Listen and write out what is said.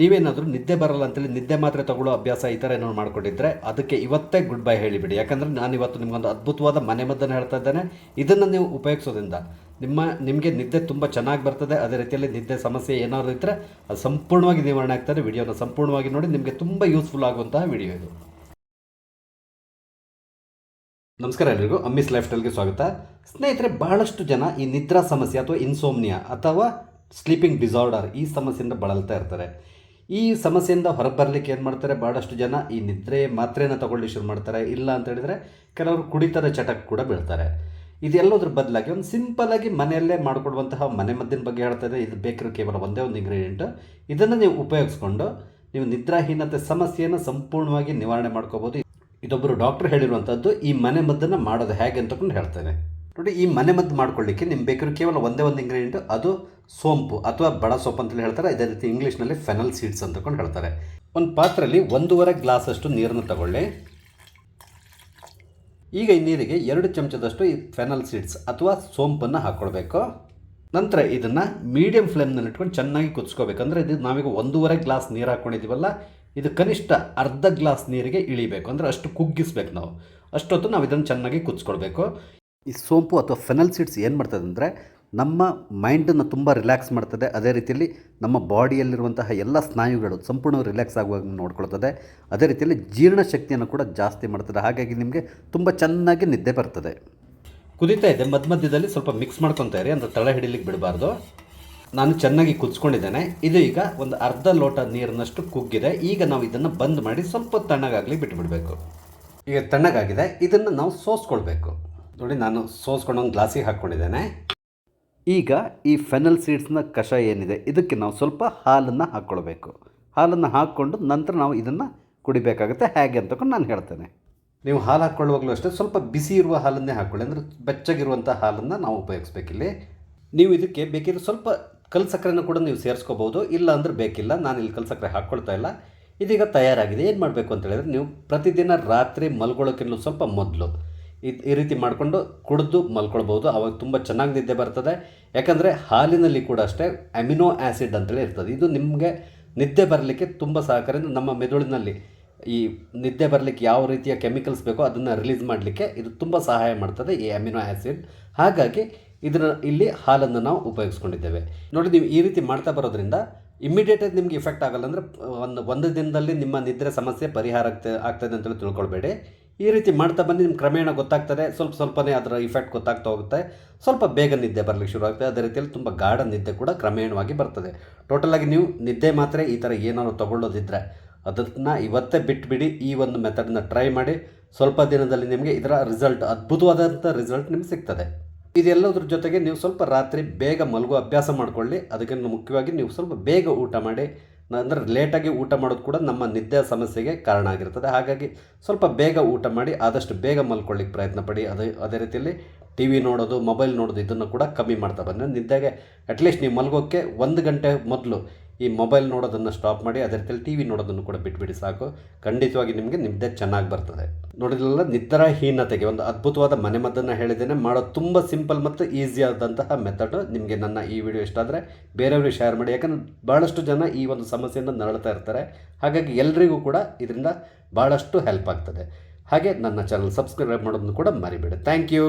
ನೀವೇನಾದರೂ ನಿದ್ದೆ ಬರಲ್ಲ ಅಂತೇಳಿ ನಿದ್ದೆ ಮಾತ್ರೆ ತಗೊಳ್ಳೋ ಅಭ್ಯಾಸ ಈ ಥರ ಏನೋ ಮಾಡ್ಕೊಂಡಿದ್ರೆ ಅದಕ್ಕೆ ಇವತ್ತೇ ಗುಡ್ ಬೈ ಹೇಳಿಬಿಡಿ. ಯಾಕಂದರೆ ನಾನು ಇವತ್ತು ನಿಮಗೊಂದು ಅದ್ಭುತವಾದ ಮನೆಮದ್ದನ್ನು ಹೇಳ್ತಾ ಇದ್ದೇನೆ. ಇದನ್ನು ನೀವು ಉಪಯೋಗಿಸೋದ್ರಿಂದ ನಿಮ್ಮ, ನಿಮಗೆ ನಿದ್ದೆ ತುಂಬ ಚೆನ್ನಾಗಿ ಬರ್ತದೆ. ಅದೇ ರೀತಿಯಲ್ಲಿ ನಿದ್ದೆ ಸಮಸ್ಯೆ ಏನಾದರೂ ಇದ್ದರೆ ಅದು ಸಂಪೂರ್ಣವಾಗಿ ನಿವಾರಣೆ ಆಗ್ತದೆ. ವಿಡಿಯೋನ ಸಂಪೂರ್ಣವಾಗಿ ನೋಡಿ ನಿಮಗೆ ತುಂಬ ಯೂಸ್ಫುಲ್ ಆಗುವಂತಹ ವಿಡಿಯೋ ಇದು. ನಮಸ್ಕಾರ ಎಲ್ರಿಗೂ. ಅಮ್ಮಿಸ್ ಲೈಫ್ ಸ್ಟೈಲ್ಗೆ ಸ್ವಾಗತ. ಸ್ನೇಹಿತರೆ, ಬಹಳಷ್ಟು ಜನ ಈ ನಿದ್ರಾ ಸಮಸ್ಯೆ ಅಥವಾ ಇನ್ಸೋಮ್ನಿಯಾ ಅಥವಾ ಸ್ಲೀಪಿಂಗ್ ಡಿಸಾರ್ಡರ್ ಈ ಸಮಸ್ಯೆಯಿಂದ ಬಳಲ್ತಾ ಇರ್ತಾರೆ. ಈ ಸಮಸ್ಯೆಯಿಂದ ಹೊರಬರಲಿಕ್ಕೆ ಏನು ಮಾಡ್ತಾರೆ? ಭಾಳಷ್ಟು ಜನ ಈ ನಿದ್ರೆ ಮಾತ್ರೆನ ತಗೊಳ್ಳಿ ಶುರು ಮಾಡ್ತಾರೆ. ಇಲ್ಲ ಅಂತ ಹೇಳಿದರೆ ಕೆಲವರು ಕುಡಿತದ ಚಟಕ್ಕೆ ಕೂಡ ಬೀಳ್ತಾರೆ. ಇದೆಲ್ಲದ್ರ ಬದಲಾಗಿ ಒಂದು ಸಿಂಪಲಾಗಿ ಮನೆಯಲ್ಲೇ ಮಾಡಿಕೊಡುವಂತಹ ಮನೆ ಮದ್ದಿನ ಬಗ್ಗೆ ಇದೆ ಇದು ಬೇಕಿರೋ ಕೇವಲ ಒಂದೇ ಒಂದು ಇಂಗ್ರೀಡಿಯೆಂಟ್ ಇದನ್ನು ನೀವು ಉಪಯೋಗಿಸ್ಕೊಂಡು ನೀವು ನಿದ್ರಾಹೀನತೆ ಸಮಸ್ಯೆಯನ್ನು ಸಂಪೂರ್ಣವಾಗಿ ನಿವಾರಣೆ ಮಾಡ್ಕೋಬೋದು. ಇದೊಬ್ಬರು ಡಾಕ್ಟರ್ ಹೇಳಿರುವಂಥದ್ದು ಈ ಮನೆ ಮದ್ದನ್ನು ಮಾಡೋದು ಹೇಗೆ ಅಂತಕೊಂಡು ಹೇಳ್ತೇನೆ. ನೋಡಿ, ಈ ಮನೆ ಮದ್ದು ಮಾಡ್ಕೊಳ್ಳಿಕ್ಕೆ ನಿಮ್ಗೆ ಬೇಕಾದ್ರೆ ಕೇವಲ ಒಂದೇ ಒಂದು ಇಂಗ್ರೀಡಿಯೆಂಟ್ ಅದು ಸೋಂಪು ಅಥವಾ ಬಡ ಸೋಪ್ ಅಂತೇಳಿ ಹೇಳ್ತಾರೆ. ಇದೇ ರೀತಿ ಇಂಗ್ಲೀಷ್ನಲ್ಲಿ ಫೆನಲ್ ಸೀಡ್ಸ್ ಅಂತಕೊಂಡು ಹೇಳ್ತಾರೆ. ಒಂದು ಪಾತ್ರೆಯಲ್ಲಿ ಒಂದೂವರೆ ಗ್ಲಾಸಷ್ಟು ನೀರನ್ನು ತಗೊಳ್ಳಿ. ಈಗ ಈ ನೀರಿಗೆ ಎರಡು ಚಮಚದಷ್ಟು ಈ ಫೆನಲ್ ಸೀಡ್ಸ್ ಅಥವಾ ಸೋಂಪನ್ನು ಹಾಕ್ಕೊಳ್ಬೇಕು ನಂತರ ಇದನ್ನು ಮೀಡಿಯಂ ಫ್ಲೇಮ್ನಲ್ಲಿ ಇಟ್ಕೊಂಡು ಚೆನ್ನಾಗಿ ಕುದಿಸ್ಕೋಬೇಕಂದ್ರೆ ಇದು ನಾವೀಗ ಒಂದೂವರೆ ಗ್ಲಾಸ್ ನೀರು ಹಾಕ್ಕೊಂಡಿದ್ದೀವಲ್ಲ ಇದು ಕನಿಷ್ಠ ಅರ್ಧ ಗ್ಲಾಸ್ ನೀರಿಗೆ ಇಳಿಬೇಕು. ಅಂದರೆ ಅಷ್ಟು ಕುಗ್ಗಿಸ್ಬೇಕು ನಾವು. ಅಷ್ಟೊತ್ತು ನಾವು ಇದನ್ನು ಚೆನ್ನಾಗಿ ಕುದಿಸ್ಕೊಳ್ಬೇಕು. ಈ ಸೋಂಪು ಅಥವಾ ಫೆನಲ್ ಸೀಡ್ಸ್ ಏನು ಮಾಡ್ತದೆ ಅಂದರೆ ನಮ್ಮ ಮೈಂಡನ್ನು ತುಂಬ ರಿಲ್ಯಾಕ್ಸ್ ಮಾಡ್ತದೆ. ಅದೇ ರೀತಿಯಲ್ಲಿ ನಮ್ಮ ಬಾಡಿಯಲ್ಲಿರುವಂತಹ ಎಲ್ಲ ಸ್ನಾಯುಗಳು ಸಂಪೂರ್ಣ ರಿಲ್ಯಾಕ್ಸ್ ಆಗುವಾಗ ನೋಡ್ಕೊಳ್ತದೆ. ಅದೇ ರೀತಿಯಲ್ಲಿ ಜೀರ್ಣಶಕ್ತಿಯನ್ನು ಕೂಡ ಜಾಸ್ತಿ ಮಾಡ್ತದೆ. ಹಾಗಾಗಿ ನಿಮಗೆ ತುಂಬ ಚೆನ್ನಾಗಿ ನಿದ್ದೆ ಬರ್ತದೆ. ಕುದೀತಾ ಇದೆ ಮಧ್ಯ ಮಧ್ಯದಲ್ಲಿ ಸ್ವಲ್ಪ ಮಿಕ್ಸ್ ಮಾಡ್ಕೊತಾ ಇರಿ. ಅಂದರೆ ತಳ ಹಿಡಿಲಿಕ್ಕೆ ಬಿಡಬಾರ್ದು. ನಾನು ಚೆನ್ನಾಗಿ ಕುದಿಸ್ಕೊಂಡಿದ್ದೇನೆ. ಇದು ಈಗ ಒಂದು ಅರ್ಧ ಲೋಟ ನೀರಿನಷ್ಟು ಕುಗ್ಗಿದೆ. ಈಗ ನಾವು ಇದನ್ನು ಬಂದ್ ಮಾಡಿ ಸ್ವಲ್ಪ ತಣ್ಣಗಾಗಲಿ ಬಿಟ್ಟುಬಿಡಬೇಕು ಈಗ ತಣ್ಣಗಾಗಿದೆ. ಇದನ್ನು ನಾವು ಸೋಸ್ಕೊಳ್ಬೇಕು. ನೋಡಿ, ನಾನು ಸೋಸ್ಕೊಂಡು ಒಂದು ಗ್ಲಾಸಿಗೆ ಹಾಕ್ಕೊಂಡಿದ್ದೇನೆ. ಈಗ ಈ ಫೆನಲ್ ಸೀಡ್ಸ್ನ ಕಷಾಯ ಏನಿದೆ, ಇದಕ್ಕೆ ನಾವು ಸ್ವಲ್ಪ ಹಾಲನ್ನು ಹಾಕ್ಕೊಳ್ಬೇಕು. ಹಾಲನ್ನು ಹಾಕ್ಕೊಂಡು ನಂತರ ನಾವು ಇದನ್ನು ಕುಡಿಬೇಕಾಗುತ್ತೆ, ಹೇಗೆ ಅಂತಕೊಂಡು ನಾನು ಹೇಳ್ತೇನೆ. ನೀವು ಹಾಲು ಹಾಕ್ಕೊಳ್ಳುವಾಗಲೂ ಅಷ್ಟೇ, ಸ್ವಲ್ಪ ಬಿಸಿ ಇರುವ ಹಾಲನ್ನೇ ಹಾಕ್ಕೊಳ್ಳಿ, ಅಂದರೆ ಬೆಚ್ಚಗಿರುವಂಥ ಹಾಲನ್ನು ನಾವು ಉಪಯೋಗಿಸ್ಬೇಕಿಲ್ಲಿ ನೀವು ಇದಕ್ಕೆ ಬೇಕಿದ್ರೆ ಸ್ವಲ್ಪ ಕಲ್ ಸಕ್ಕರೆನ ಕೂಡ ನೀವು ಸೇರಿಸ್ಕೋಬೋದು ಇಲ್ಲ ಅಂದ್ರೆ ಬೇಕಿಲ್ಲ, ನಾನು ಇಲ್ಲಿ ಕಲ್ ಸಕ್ಕರೆ ಹಾಕ್ಕೊಳ್ತಾ ಇಲ್ಲ. ಇದೀಗ ತಯಾರಾಗಿದೆ, ಏನು ಮಾಡಬೇಕು ಅಂತ ಹೇಳಿದ್ರೆ, ನೀವು ಪ್ರತಿದಿನ ರಾತ್ರಿ ಮಲ್ಕೊಳ್ಳೋಕ್ಕಿಂತ ಸ್ವಲ್ಪ ಮೊದಲು ಇದು ಈ ರೀತಿ ಮಾಡಿಕೊಂಡು ಕುಡಿದು ಮಲ್ಕೊಳ್ಬೋದು. ಅವಾಗ ತುಂಬ ಚೆನ್ನಾಗಿ ನಿದ್ದೆ ಬರ್ತದೆ. ಯಾಕಂದರೆ ಹಾಲಿನಲ್ಲಿ ಕೂಡ ಅಷ್ಟೇ ಅಮಿನೋ ಆ್ಯಸಿಡ್ ಅಂತೇಳಿ ಇರ್ತದೆ. ಇದು ನಿಮಗೆ ನಿದ್ದೆ ಬರಲಿಕ್ಕೆ ತುಂಬ ಸಹಕಾರಿ. ನಮ್ಮ ಮೆದುಳಿನಲ್ಲಿ ಈ ನಿದ್ದೆ ಬರಲಿಕ್ಕೆ ಯಾವ ರೀತಿಯ ಕೆಮಿಕಲ್ಸ್ ಬೇಕೋ ಅದನ್ನು ರಿಲೀಸ್ ಮಾಡಲಿಕ್ಕೆ ಇದು ತುಂಬ ಸಹಾಯ ಮಾಡ್ತದೆ ಈ ಅಮಿನೋ ಆ್ಯಸಿಡ್ ಹಾಗಾಗಿ ಇದರ ಇಲ್ಲಿ ಹಾಲನ್ನು ನಾವು ಉಪಯೋಗಿಸ್ಕೊಂಡಿದ್ದೇವೆ. ನೋಡಿ, ನೀವು ಈ ರೀತಿ ಮಾಡ್ತಾ ಬರೋದ್ರಿಂದ ಇಮ್ಮಿಡಿಯೇಟಾಗಿ ನಿಮಗೆ ಇಫೆಕ್ಟ್ ಆಗಲ್ಲ ಅಂದರೆ ಒಂದು ಒಂದು ದಿನದಲ್ಲಿ ನಿಮ್ಮ ನಿದ್ರೆ ಸಮಸ್ಯೆ ಪರಿಹಾರ ಆಗ್ತದೆ ಆಗ್ತದೆ ಅಂತೇಳಿ ತಿಳ್ಕೊಳ್ಬೇಡಿ. ಈ ರೀತಿ ಮಾಡ್ತಾ ಬಂದು ನಿಮ್ಗೆ ಕ್ರಮೇಣ ಗೊತ್ತಾಗ್ತದೆ. ಸ್ವಲ್ಪ ಸ್ವಲ್ಪನೇ ಅದರ ಇಫೆಕ್ಟ್ ಗೊತ್ತಾಗ್ತಾ ಹೋಗುತ್ತೆ. ಸ್ವಲ್ಪ ಬೇಗ ನಿದ್ದೆ ಬರಲಿಕ್ಕೆ ಶುರು ಆಗ್ತದೆ ಅದೇ ರೀತಿಯಲ್ಲಿ ತುಂಬ ಗಾಢ ನಿದ್ದೆ ಕೂಡ ಕ್ರಮೇಣವಾಗಿ ಬರ್ತದೆ. ಟೋಟಲಾಗಿ ನೀವು ನಿದ್ದೆ ಮಾತ್ರ ಈ ಥರ ಏನಾದ್ರು ತೊಗೊಳ್ಳೋದಿದ್ದರೆ ಅದನ್ನು ಇವತ್ತೇ ಬಿಟ್ಬಿಡಿ. ಈ ಒಂದು ಮೆಥಡನ್ನ ಟ್ರೈ ಮಾಡಿ ಸ್ವಲ್ಪ ದಿನದಲ್ಲಿ ನಿಮಗೆ ಇದರ ರಿಸಲ್ಟ್ ಅದ್ಭುತವಾದಂಥ ರಿಸಲ್ಟ್ ನಿಮ್ಗೆ ಸಿಗ್ತದೆ. ಇದೆಲ್ಲದ್ರ ಜೊತೆಗೆ ನೀವು ಸ್ವಲ್ಪ ರಾತ್ರಿ ಬೇಗ ಮಲಗುವ ಅಭ್ಯಾಸ ಮಾಡಿಕೊಳ್ಳಿ. ಅದಕ್ಕೆ ಮುಖ್ಯವಾಗಿ ನೀವು ಸ್ವಲ್ಪ ಬೇಗ ಊಟ ಮಾಡಿ. ಅಂದರೆ ಲೇಟಾಗಿ ಊಟ ಮಾಡೋದು ಕೂಡ ನಮ್ಮ ನಿದ್ದೆ ಸಮಸ್ಯೆಗೆ ಕಾರಣ ಆಗಿರ್ತದೆ. ಹಾಗಾಗಿ ಸ್ವಲ್ಪ ಬೇಗ ಊಟ ಮಾಡಿ ಆದಷ್ಟು ಬೇಗ ಮಲ್ಕೊಳ್ಳಿಕ್ಕೆ ಪ್ರಯತ್ನ ಪಡಿ. ಅದೇ ಅದೇ ರೀತಿಯಲ್ಲಿ ಟಿ ವಿ ನೋಡೋದು, ಮೊಬೈಲ್ ನೋಡೋದು ಇದನ್ನು ಕೂಡ ಕಮ್ಮಿ ಮಾಡ್ತಾ ಬಂದರೆ ನಿದ್ದೆಗೆ ಅಟ್ಲೀಸ್ಟ್ ನೀವು ಮಲಗೋಕ್ಕೆ ಒಂದು ಗಂಟೆ ಮೊದಲು ಈ ಮೊಬೈಲ್ ನೋಡೋದನ್ನು ಸ್ಟಾಪ್ ಮಾಡಿ, ಅದೇ ರೀತಿಯಲ್ಲಿ ಟಿ ವಿ ನೋಡೋದನ್ನು ಕೂಡ ಬಿಟ್ಬಿಡಿ ಸಾಕು. ಖಂಡಿತವಾಗಿ ನಿಮಗೆ ನಿದ್ದೆ ಚೆನ್ನಾಗಿ ಬರ್ತದೆ. ನೋಡಿದ್ರಲ್ಲ ನಿದ್ರಾಹೀನತೆಗೆ ಒಂದು ಅದ್ಭುತವಾದ ಮನೆಮದ್ದನ್ನು ಹೇಳಿದ್ದೇನೆ. ಮಾಡೋದು ತುಂಬ ಸಿಂಪಲ್ ಮತ್ತು ಈಸಿ ಆದಂತಹ ಮೆಥಡು ನಿಮಗೆ ನನ್ನ ಈ ವಿಡಿಯೋ ಇಷ್ಟ ಆದರೆ ಬೇರೆಯವ್ರಿಗೆ ಶೇರ್ ಮಾಡಿ. ಯಾಕಂದರೆ ಭಾಳಷ್ಟು ಜನ ಈ ಒಂದು ಸಮಸ್ಯೆಯನ್ನು ನರಳ್ತಾ ಇರ್ತಾರೆ. ಹಾಗಾಗಿ ಎಲ್ರಿಗೂ ಕೂಡ ಇದರಿಂದ ಭಾಳಷ್ಟು ಹೆಲ್ಪ್ ಆಗ್ತದೆ. ಹಾಗೆ ನನ್ನ ಚಾನಲ್ ಸಬ್ಸ್ಕ್ರೈಬ್ ಮಾಡೋದನ್ನು ಕೂಡ ಮರಿಬೇಡಿ. Thank you